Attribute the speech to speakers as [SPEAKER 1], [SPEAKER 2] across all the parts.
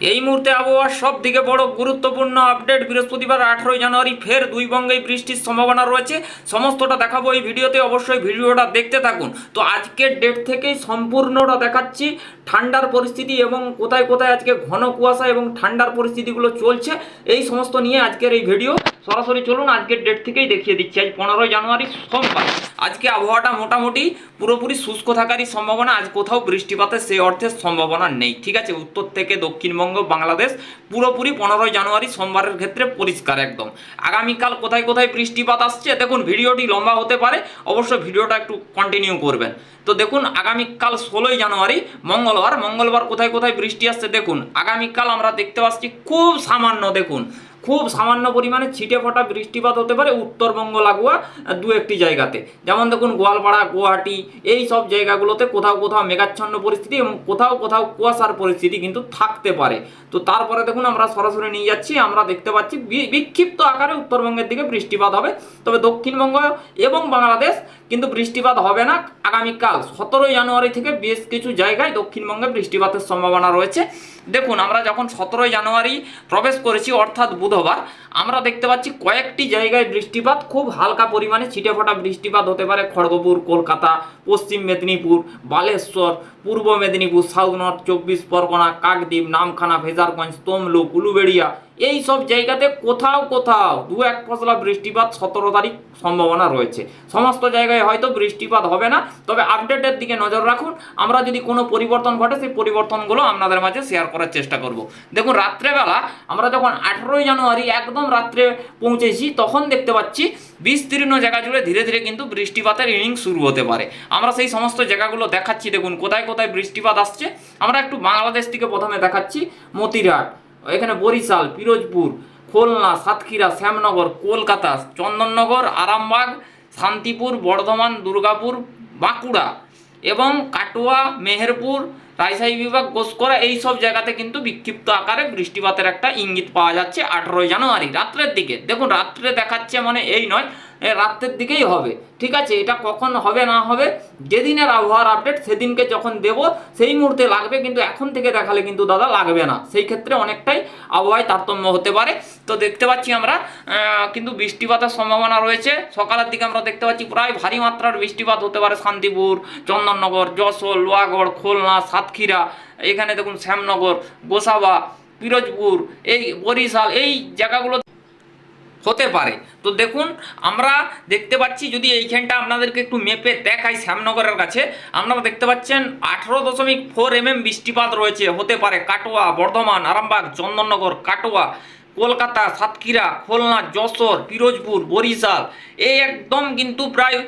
[SPEAKER 1] এই মুহূর্তে আবহাওয়ার সব থেকে বড় গুরুত্বপূর্ণ আপডেট বৃহস্পতিবার আঠারোই জানুয়ারি, ফের দুই বঙ্গেই বৃষ্টির সম্ভাবনা রয়েছে। সমস্তটা দেখাবো এই ভিডিওতে, অবশ্যই ভিডিওটা দেখতে থাকুন। তো আজকের ডেট থেকেই সম্পূর্ণটা দেখাচ্ছি, ঠান্ডার পরিস্থিতি এবং কোথায় কোথায় আজকে ঘন কুয়াশা এবং ঠান্ডার পরিস্থিতিগুলো চলছে, এই সমস্ত নিয়ে আজকের এই ভিডিও। সরাসরি চলুন, আজকের ডেট থেকেই দেখিয়ে দিচ্ছি। আজ পনেরোই জানুয়ারি, সোমবার। আজকে আবহাওয়াটা মোটামুটি পুরোপুরি শুষ্ক থাকারই সম্ভাবনা, আজ কোথাও বৃষ্টিপাতের সেই অর্থের সম্ভাবনা নেই। ঠিক আছে, উত্তর থেকে দক্ষিণবঙ্গ বাংলাদেশ পুরোপুরি পনেরোই জানুয়ারি সোমবারের ক্ষেত্রে পরিষ্কার একদম। আগামীকাল কোথায় কোথায় বৃষ্টিপাত আসছে, দেখুন, ভিডিওটি লম্বা হতে পারে, অবশ্য ভিডিওটা একটু কন্টিনিউ করবেন। তো দেখুন, আগামীকাল ষোলোই জানুয়ারি, মঙ্গলবার মঙ্গলবার কোথায় কোথায় বৃষ্টি আসছে দেখুন। আগামীকাল আমরা দেখতে পাচ্ছি খুব সামান্য, দেখুন খুব সামান্য পরিমাণে ছিটে ফোটা বৃষ্টিপাত হতে পারে উত্তরবঙ্গ লাগোয়া দু একটি জায়গাতে। যেমন দেখুন, গোয়ালপাড়া, গুয়াহাটি, এই সব জায়গাগুলোতে কোথাও কোথাও মেঘাচ্ছন্ন পরিস্থিতি এবং কোথাও কোথাও কুয়াশার পরিস্থিতি কিন্তু থাকতে পারে। তো তারপরে দেখুন, আমরা সরাসরি নিয়ে যাচ্ছি, আমরা দেখতে পাচ্ছি বিক্ষিপ্ত আকারে উত্তরবঙ্গের দিকে বৃষ্টিপাত হবে। তবে দক্ষিণবঙ্গ এবং বাংলাদেশ কিন্তু বৃষ্টিপাত হবে না আগামীকাল। সতেরোই জানুয়ারি থেকে বেশ কিছু জায়গায় দক্ষিণবঙ্গে বৃষ্টিপাতের সম্ভাবনা রয়েছে। দেখুন, আমরা যখন সতেরোই জানুয়ারি প্রবেশ করেছি, অর্থাৎ বুধবার আমরা দেখতে পাচ্ছি কয়েকটি জায়গায় বৃষ্টিপাত, খুব হালকা পরিমাণে ছিটে ফোটা বৃষ্টিপাত হতে পারে খড়গপুর, কলকাতা, পশ্চিম মেদিনীপুর, বালেশ্বর, পূর্ব মেদিনীপুর, সাউথ নর্থ, চব্বিশ পরগনা, কাকদ্বীপ, নামখানা, ভেজারগঞ্জ, তমলুক, উলুবেড়িয়া এই সব জায়গাতে কোথাও কোথাও দু এক ফসলা বৃষ্টিপাত সতেরো তারিখ সম্ভাবনা রয়েছে। সমস্ত জায়গায় হয়তো বৃষ্টিপাত হবে না, তবে আপডেটের দিকে নজর রাখুন। আমরা যদি কোনো পরিবর্তন ঘটে, সেই পরিবর্তনগুলো আপনাদের মাঝে শেয়ার করার চেষ্টা করব। দেখুন, রাত্রেবেলা আমরা যখন আঠেরোই জানুয়ারি একদম রাত্রে পৌঁছেছি, তখন দেখতে পাচ্ছি বিস্তীর্ণ জায়গা জুড়ে ধীরে ধীরে কিন্তু বৃষ্টিপাতের ইনিংস শুরু হতে পারে। আমরা সেই সমস্ত জায়গাগুলো দেখাচ্ছি, দেখুন, কোথায় কোথায় বৃষ্টিপাত আসছে। আমরা একটু বাংলাদেশ থেকে প্রথমে দেখাচ্ছি মতিরহাট। এখানে বরিশাল, পিরোজপুর, খুলনা, সাতক্ষীরা, শ্যামনগর, কলকাতা, চন্দননগর, আরামবাগ, শান্তিপুর, বর্ধমান, দুর্গাপুর, বাঁকুড়া এবং কাটোয়া, মেহেরপুর, রাজশাহী বিভাগ, গোসকরা এই সব জায়গাতে কিন্তু বিক্ষিপ্ত আকারে বৃষ্টিপাতের একটা ইঙ্গিত পাওয়া যাচ্ছে আঠেরোই জানুয়ারি, রাত্রের দিকে। দেখুন, রাত্রে দেখাচ্ছে মানে এই নয় রাত্রের দিকেই হবে। ঠিক আছে, এটা কখন হবে, না হবে, যেদিনের আবহাওয়ার আপডেট সেদিনকে যখন দেব, সেই মুহূর্তে লাগবে, কিন্তু এখন থেকে দেখালে কিন্তু দাদা লাগবে না। সেই ক্ষেত্রে অনেকটাই আবহাওয়ায় তারতম্য হতে পারে। তো দেখতে পাচ্ছি আমরা কিন্তু বৃষ্টিপাতের সম্ভাবনা রয়েছে। সকালের দিকে আমরা দেখতে পাচ্ছি প্রায় ভারী মাত্রার বৃষ্টিপাত হতে পারে শান্তিপুর, চন্দননগর, যশোর, লোহাগড়, খুলনা, সাতক্ষীরা, এখানে দেখুন শ্যামনগর, গোসাবা, পিরোজপুর, এই বরিশাল, এই জায়গাগুলো হতে পারে। তো দেখুন, আমরা দেখতে পাচ্ছি যদি এইখানটা আপনাদেরকে একটু মেপে দেখাই শ্যামনগরের কাছে, আপনারা দেখতে পাচ্ছেন আঠারো দশমিক ফোর এম এম বৃষ্টিপাত রয়েছে, হতে পারে কাটোয়া, বর্ধমান, আরামবাগ, চন্দননগর, কাটোয়া, কলকাতা, সাতক্ষীরা, খুলনা, যশোর, পিরোজপুর, বরিশাল। এই একদম কিন্তু প্রায়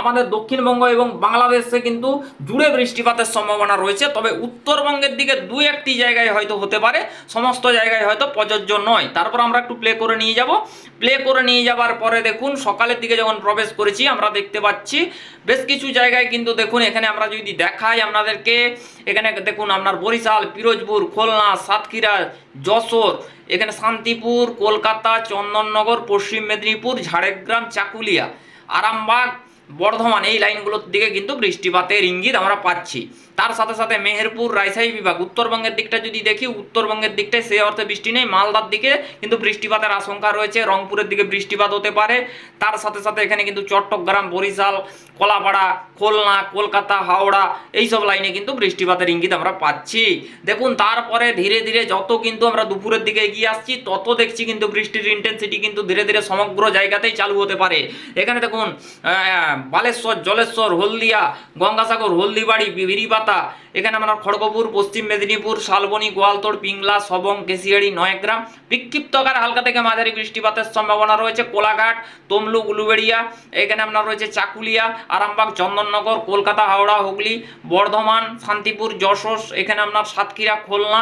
[SPEAKER 1] আমাদের দক্ষিণবঙ্গ এবং বাংলাদেশে কিন্তু জুড়ে বৃষ্টিপাতের সম্ভাবনা রয়েছে, তবে উত্তরবঙ্গের দিকে দু একটি জায়গায় হয়তো হতে পারে, সমস্ত জায়গায় হয়তো প্রযোজ্য নয়। তারপর আমরা একটু প্লে করে নিয়ে যাব। প্লে করে নিয়ে যাবার পরে দেখুন, সকালের দিকে যখন প্রবেশ করেছি, আমরা দেখতে পাচ্ছি বেশ কিছু জায়গায় কিন্তু দেখুন, এখানে আমরা যদি দেখাই আপনাদেরকে, এখানে দেখুন আপনার বরিশাল, পিরোজপুর, খুলনা, সাতক্ষীরা, যশোর, এখানে শান্তিপুর, কলকাতা, চন্দননগর, পশ্চিম মেদিনীপুর, ঝাড়গ্রাম, চাকুলিয়া। আরামবাগ বর্ধমান, এই লাইনগুলোর দিকে কিন্তু বৃষ্টিপাতের ইঙ্গিত আমরা পাচ্ছি। তার সাথে সাথে মেহেরপুর, রাজশাহী বিভাগ, উত্তরবঙ্গের দিকটা যদি দেখি, উত্তরবঙ্গের দিকটায় সে অর্থে বৃষ্টি নেই। মালদার দিকে কিন্তু বৃষ্টিপাতের আশঙ্কা রয়েছে, রংপুরের দিকে বৃষ্টিপাত হতে পারে। তার সাথে সাথে এখানে কিন্তু চট্টগ্রাম, বরিশাল, কলাপাড়া, খুলনা, কলকাতা, হাওড়া, এইসব লাইনে কিন্তু বৃষ্টিপাতের ইঙ্গিত আমরা পাচ্ছি। দেখুন, তারপরে ধীরে ধীরে যত কিন্তু আমরা দুপুরের দিকে এগিয়ে আসছি, তত দেখছি কিন্তু বৃষ্টির ইন্টেন্সিটি কিন্তু ধীরে ধীরে সমগ্র জায়গাতেই চালু হতে পারে। এখানে দেখুন বালেশ্বর, জলেশ্বর, হলদিয়া, গঙ্গাসাগর, হলদিবাড়ি বিরিপাতা এখানে আমরা খড়গপুর, পশ্চিম মেদিনীপুর, শালবনী, গোয়ালতোড়, পিংলা, সবং, কেশিয়াড়ি, নয়গ্রাম, বিক্ষিপ্ত আকার হালকা থেকে মাঝারি বৃষ্টিপাতের সম্ভাবনা রয়েছে, কোলাঘাট, তমলুক, উলুবেড়িয়া, এখানে আপনার রয়েছে চাকুলিয়া, আরামবাগ, চন্দননগর, কলকাতা, হাওড়া, হুগলি, বর্ধমান, শান্তিপুর, যশোর, এখানে আপনার সাতক্ষীরা, খুলনা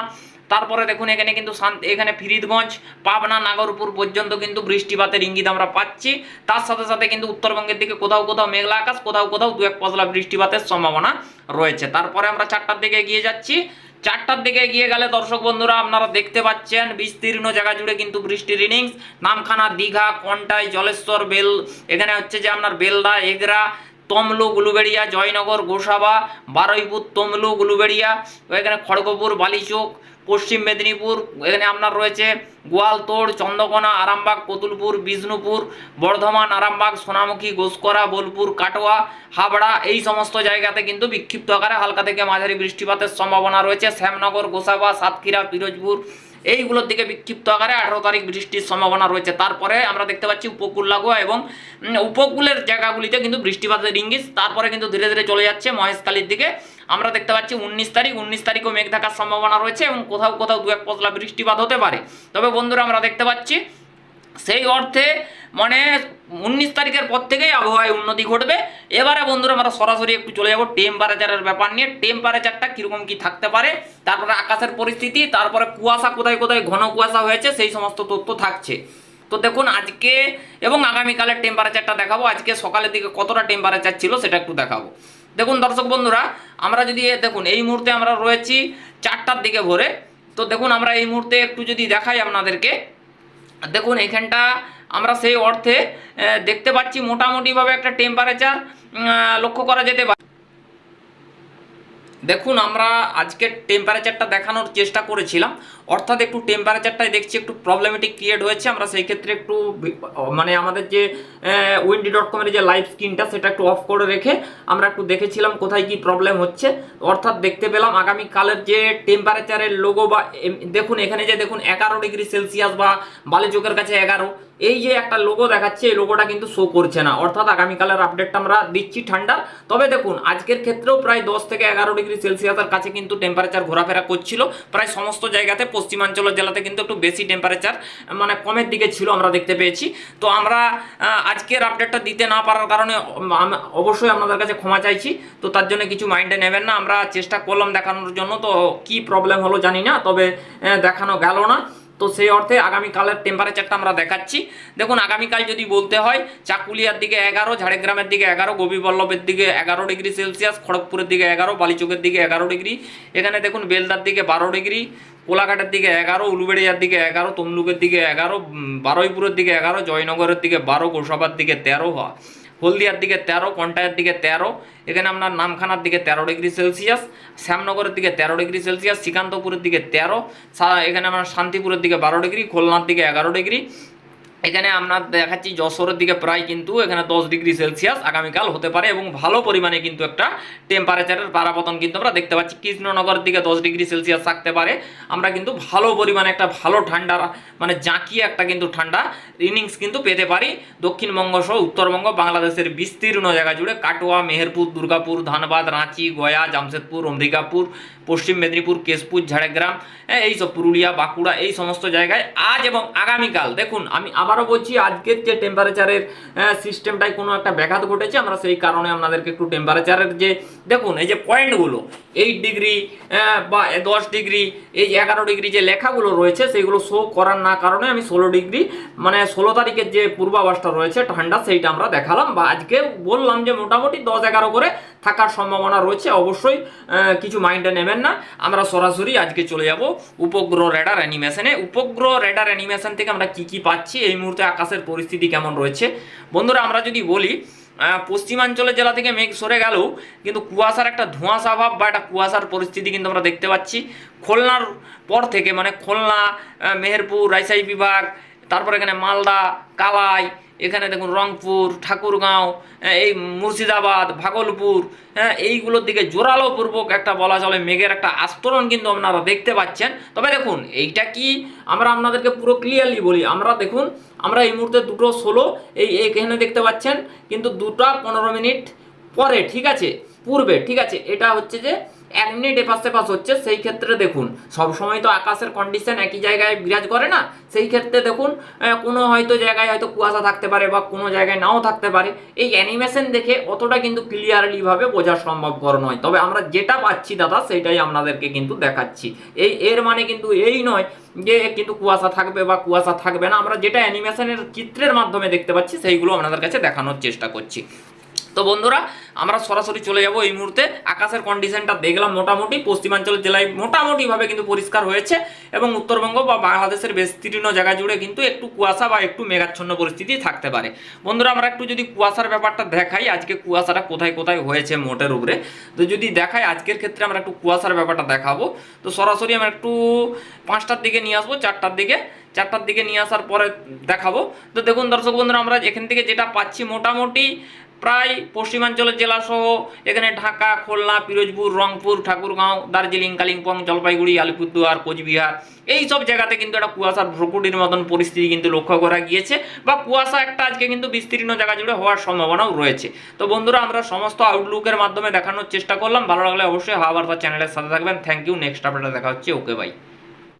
[SPEAKER 1] তারপরে দেখুন, এখানে কিন্তু এখানে ফিরিদগঞ্জ পাবনা, নাগরপুর পর্যন্ত কিন্তু বৃষ্টিপাতের ইঙ্গিত আমরা পাচ্ছি। তার সাথে সাথে কিন্তু উত্তরবঙ্গের দিকে কোথাও কোথাও মেঘলা আকাশ, কোথাও কোথাও দু এক পশলা বৃষ্টিপাতের সম্ভাবনা রয়েছে। তারপরে আমরা চারটার দিকে এগিয়ে যাচ্ছি। চারটার দিকে এগিয়ে গেলে দর্শক বন্ধুরা, আপনারা দেখতে পাচ্ছেন বিস্তীর্ণ জায়গা জুড়ে কিন্তু বৃষ্টির ইনিংস নামখানা, দীঘা, কন্টাই, জলেশ্বর, বেল, এখানে হচ্ছে যে আপনার বেলদা, এগরা, তমলু, গুলুবেড়িয়া, জয়নগর, গোসাবা, বারুইপুর, তমলু, গুলুবেড়িয়া, এখানে খড়গপুর, বালিচোক পশ্চিম মেদিনীপুর, এখানে আপনার রয়েছে গোয়ালতোড়, চন্দ্রকোনা, আরামবাগ, কতুলপুর, বিষ্ণুপুর, বর্ধমান, আরামবাগ, সোনামুখী গোসকরা বোলপুর, কাটোয়া, হাবড়া, এই সমস্ত জায়গাতে কিন্তু বিক্ষিপ্ত আকারে হালকা থেকে মাঝারি বৃষ্টিপাতের সম্ভাবনা রয়েছে। শ্যামনগর, গোসাবা, সাতক্ষীরা, পিরোজপুর এইগুলোর দিকে বিক্ষিপ্ত আকারে আঠারো তারিখ বৃষ্টির সম্ভাবনা রয়েছে। তারপরে আমরা দেখতে পাচ্ছি উপকূল লাগোয়া এবং উপকূলের জায়গাগুলিতে কিন্তু বৃষ্টিপাতের ইঙ্গিত, তারপরে কিন্তু ধীরে ধীরে চলে যাচ্ছে মহেশখালীর দিকে। আমরা দেখতে পাচ্ছি উনিশ তারিখ, উনিশ তারিখও মেঘ থাকার সম্ভাবনা রয়েছে এবং কোথাও কোথাও দু এক পশলা বৃষ্টিপাত হতে পারে। তবে বন্ধুরা আমরা দেখতে পাচ্ছি, সেই অর্থে মানে উনিশ তারিখের পর থেকেই আবহাওয়ায় উন্নতি ঘটবে। এবারে বন্ধুরা আমরা সরাসরি একটু চলে যাব টেম্পারেচারের ব্যাপার নিয়ে। টেম্পারেচারটা কীরকম কি থাকতে পারে, তারপরে আকাশের পরিস্থিতি, তারপরে কুয়াশা কোথায় কোথায়, ঘন কুয়াশা হয়েছে, সেই সমস্ত তথ্য থাকছে। তো দেখুন আজকে এবং আগামীকালের টেম্পারেচারটা দেখাবো। আজকে সকালের দিকে কতটা টেম্পারেচার ছিল সেটা একটু দেখাবো। দেখুন দর্শক বন্ধুরা, আমরা যদি দেখুন, এই মুহূর্তে আমরা রয়েছি চারটার দিকে ভোরে। তো দেখুন আমরা এই মুহূর্তে একটু যদি দেখাই আপনাদেরকে দেখুন এখানটা আমরা সেই অর্থে দেখতে পাচ্ছি মোটামুটিভাবে একটা টেম্পারেচার লক্ষ্য করা যেতে পারে। দেখুন, আমরা আজকে টেম্পারেচারটা দেখানোর চেষ্টা করেছিলাম। অর্থাৎ একটু টেম্পারেচারটাই দেখছি, একটু প্রবলেমেটিক ক্রিয়েট হয়েছে। আমরা সেই ক্ষেত্রে একটু মানে আমাদের যে উইন্ডি ডট কমের যে লাইভ স্ক্রিনটা সেটা একটু অফ করে রেখে আমরা একটু দেখেছিলাম কোথায় কি প্রবলেম হচ্ছে। অর্থাৎ দেখতে পেলাম আগামীকালের যে টেম্পারেচারের লোগো বা দেখুন, এখানে যে দেখুন, এগারো ডিগ্রি সেলসিয়াস বা বালিচোকের কাছে এগারো। এই যে একটা লোগো দেখাচ্ছে, এই লোগোটা কিন্তু শো করছে না। অর্থাৎ আগামীকালের আপডেটটা আমরা দিচ্ছি ঠান্ডা। তবে দেখুন, আজকের ক্ষেত্রেও প্রায় দশ থেকে এগারো ডিগ্রি সেলসিয়াসের কাছে কিন্তু টেম্পারেচার ঘোরাফেরা করছিল। প্রায় সমস্ত জায়গাতে পশ্চিমাঞ্চলের জেলাতে কিন্তু একটু বেশি টেম্পারেচার মানে কমের দিকে ছিল আমরা দেখতে পেয়েছি। তো আমরা আজকের আপডেটটা দিতে না পারার কারণে অবশ্যই আপনাদের কাছে ক্ষমা চাইছি। তো তার জন্য কিছু মাইন্ডে নেবেন না, আমরা চেষ্টা করলাম দেখানোর জন্য। তো কি প্রবলেম হলো জানি না, তবে দেখানো গেল না। তো সেই অর্থে আগামীকালের টেম্পারেচারটা আমরা দেখাচ্ছি। দেখুন, আগামীকাল যদি বলতে হয়, চাকুলিয়ার দিকে এগারো, ঝাড়গ্রামের দিকে এগারো, গোপীবল্লভের দিকে এগারো ডিগ্রি সেলসিয়াস, খড়গপুরের দিকে এগারো, বালিচকের দিকে এগারো ডিগ্রি। এখানে দেখুন, বেলদার দিকে বারো ডিগ্রি, কোলাঘাটের দিকে এগারো, উলুবেড়িয়ার দিকে এগারো, তমলুকের দিকে এগারো বারুইপুরের দিকে এগারো, জয়নগরের দিকে বারো গোসাবার দিকে তেরো হয় হলদিয়ার দিকে তেরো কন্টায়ের দিকে তেরো, এখানে আপনার নামখানার দিকে তেরো ডিগ্রি সেলসিয়াস, শ্যামনগরের দিকে তেরো ডিগ্রি সেলসিয়াস, শ্রীকান্তপুরের দিকে তেরো এখানে আপনার শান্তিপুরের দিকে বারো ডিগ্রি, খুলনার দিকে এগারো ডিগ্রি এখানে আমরা দেখাচ্ছি যশোরের দিকে প্রায় কিন্তু এখানে দশ ডিগ্রি সেলসিয়াস আগামীকাল হতে পারে এবং ভালো পরিমাণে কিন্তু একটা টেম্পারেচারের পারাপতন কিন্তু আমরা দেখতে পাচ্ছি। কৃষ্ণনগরের দিকে দশ ডিগ্রি সেলসিয়াস থাকতে পারে। আমরা কিন্তু ভালো পরিমাণে একটা ভালো ঠান্ডা মানে জাঁকিয়ে একটা কিন্তু ঠান্ডা ইনিংস কিন্তু পেতে পারি। দক্ষিণবঙ্গ সহ উত্তরবঙ্গ, বাংলাদেশের বিস্তীর্ণ জায়গা জুড়ে কাটোয়া, মেহেরপুর, দুর্গাপুর, ধানবাদ, রাঁচি, গয়া, জামশেদপুর অম্বিকাপুর পশ্চিম মেদিনীপুর, কেশপুর, ঝাড়গ্রাম হ্যাঁ এইসব পুরুলিয়া, বাঁকুড়া, এই সমস্ত জায়গায় আজ এবং আগামীকাল। দেখুন, আমি আবারও বলছি, আজকের যে টেম্পারেচারের সিস্টেমটাই কোনো একটা ব্যাঘাত ঘটেছে, আমরা সেই কারণে আপনাদেরকে একটু টেম্পারেচারের যে, দেখুন, এই যে পয়েন্টগুলো এইট ডিগ্রি বা দশ ডিগ্রি এই এগারো ডিগ্রি যে লেখাগুলো রয়েছে সেইগুলো শো করার না কারণে আমি ষোলো ডিগ্রি মানে ষোলো তারিখের যে পূর্বাভাসটা রয়েছে, ঠান্ডা, সেইটা আমরা দেখালাম। বা আজকে বললাম যে মোটামুটি দশ এগারো করে থাকার সম্ভাবনা রয়েছে, অবশ্যই কিছু মাইন্ডে নেবেন না। আমরা সরাসরি আজকে চলে যাব উপগ্রহ রেডার অ্যানিমেশনে উপগ্রহ রেডার অ্যানিমেশন থেকে আমরা কি কি পাচ্ছি, এই মুহূর্তে আকাশের পরিস্থিতি কেমন রয়েছে? বন্ধুরা, আমরা যদি বলি পশ্চিমাঞ্চলের জেলা থেকে মেঘ সরে গেলেও কিন্তু কুয়াশার একটা ধোঁয়াশা ভাব বা একটা কুয়াশার পরিস্থিতি কিন্তু আমরা দেখতে পাচ্ছি। খুলনার পর থেকে মানে খুলনা মেহেরপুর, রাজশাহী বিভাগ, তারপর এখানে মালদা, কালাই এখানে দেখুন রংপুর ঠাকুরগাঁও হ্যাঁ, এই মুর্শিদাবাদ ভাগলপুর হ্যাঁ এইগুলোর দিকে জোরালো পূর্বক একটা বলা চলে মেঘের একটা আস্তরণ কিন্তু আপনারা দেখতে পাচ্ছেন। তবে দেখুন এইটা কি? আমরা আপনাদেরকে পুরো ক্লিয়ারলি বলি। আমরা দেখুন আমরা এই মুহূর্তে দুটো ষোলো এই এখানে দেখতে পাচ্ছেন কিন্তু দুটা পনেরো মিনিট পরে ঠিক আছে? পূর্বে ঠিক আছে? এটা হচ্ছে যে এক মিনিট এপাশ হচ্ছে, সেই ক্ষেত্রে দেখুন সব সময় তো আকাশের কন্ডিশন একই জায়গায় বিরাজ করে না, সেই ক্ষেত্রে দেখুন কোনো হয়তো জায়গায় হয়তো কুয়াশা থাকতে পারে বা কোনো জায়গায় নাও থাকতে পারে, এই অ্যানিমেশন দেখে অতটা কিন্তু ক্লিয়ারলি ভাবে বোঝা সম্ভবকর নয়। তবে আমরা যেটা পাচ্ছি দাদা, সেটাই আপনাদেরকে কিন্তু দেখাচ্ছি। এই, এর মানে কিন্তু এই নয় যে কিন্তু কুয়াশা থাকবে বা কুয়াশা থাকবে না, আমরা যেটা অ্যানিমেশনের চিত্রের মাধ্যমে দেখতে পাচ্ছি, সেইগুলো আপনাদের কাছে দেখানোর চেষ্টা করছি। তো বন্ধুরা, আমরা সরাসরি চলে যাব এই মুহূর্তে। আকাশের কন্ডিশনটা দেখলাম মোটামুটি পশ্চিমাঞ্চল জেলায় মোটামুটিভাবে কিন্তু পরিষ্কার হয়েছে এবং উত্তরবঙ্গ বা বাংলাদেশের বিস্তীর্ণ জায়গা জুড়ে কিন্তু একটু কুয়াশা বা একটু মেঘাচ্ছন্ন পরিস্থিতি থাকতে পারে। বন্ধুরা, আমরা একটু যদি কুয়াশার ব্যাপারটা দেখাই, আজকে কুয়াশাটা কোথায় কোথায় হয়েছে মোটের উপরে। তো যদি দেখাই, আজকের ক্ষেত্রে আমরা একটু কুয়াশার ব্যাপারটা দেখাবো। তো সরাসরি আমরা একটু পাঁচটার দিকে নিয়ে আসব, চারটার দিকে। চারটার দিকে নিয়ে আসার পরে দেখাবো। তো দেখুন দর্শক বন্ধুরা, আমরা এখান থেকে যেটা পাচ্ছি, মোটামুটি প্রায় পশ্চিমাঞ্চলের জেলা সহ এখানে ঢাকা, খুলনা, পিরোজপুর, রংপুর, ঠাকুরগাঁও, দার্জিলিং, কালিম্পং, জলপাইগুড়ি, আলিপুরদুয়ার, কোচবিহার এই সব জায়গাতে কিন্তু একটা কুয়াশার ভ্রকুটির মতন পরিস্থিতি কিন্তু লক্ষ্য করা গিয়েছে বা কুয়াশা একটা আজকে কিন্তু বিস্তীর্ণ জায়গা জুড়ে হওয়ার সম্ভাবনাও রয়েছে। তো বন্ধুরা, আমরা সমস্ত আউটলুকের মাধ্যমে দেখানোর চেষ্টা করলাম। ভালো লাগলে অবশ্যই হাওয়া বার্তা চ্যানেলের সাথে থাকবেন। থ্যাংক ইউ নেক্সট আপডেটে দেখা হচ্ছে। Okay bye